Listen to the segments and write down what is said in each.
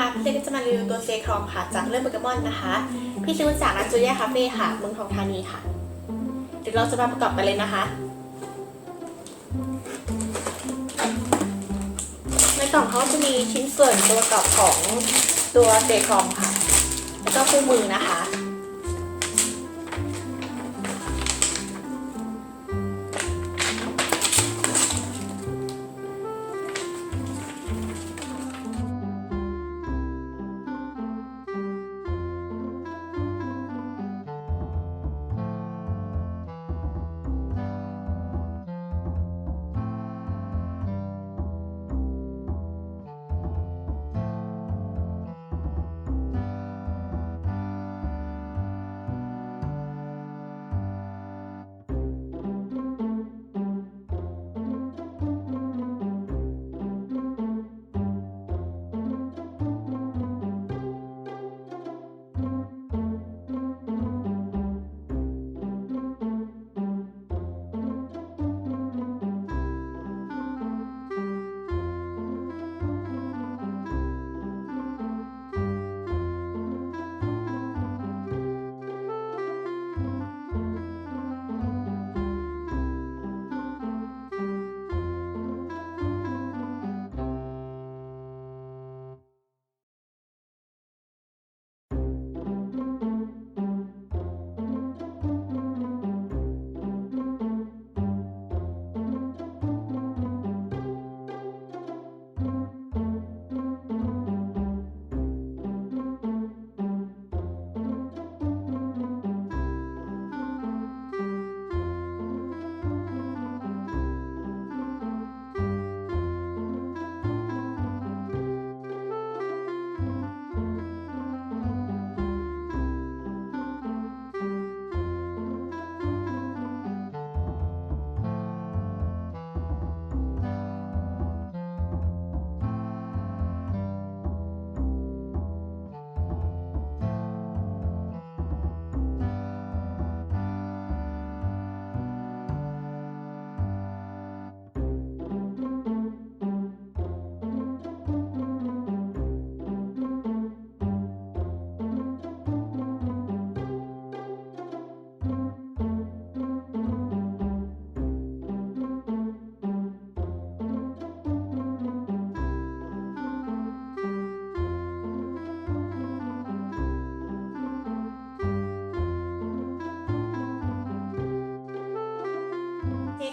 นะคะพี่เจก็จะมารีวิวตัวเซครอมค่ะ จากเรื่องโปเกมอนนะคะ พี่ซื้อมาจากร้านจูเย่คาเฟ่ค่ะเมืองทองธานีค่ะ เดี๋ยวเราจะมาประกอบกันเลยนะคะ ในกล่องเขาจะมีชิ้นส่วนตัวประกอบของตัวเซครอมค่ะ แล้วก็คู่มือนะคะ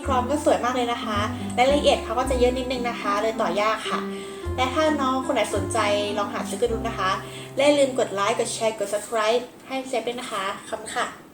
ครอมก็สวยมากเลยนะคะรายละเอียดเขาก็จะเยอะนิดนึงนะคะ เลยต่อยากค่ะ และถ้าน้องคนไหนสนใจลองหาซื้อกันดูนะคะและอย่าลืมกดไลค์กดแชร์กด subscribe ให้เซฟด้วยนะคะขอบคุณค่ะ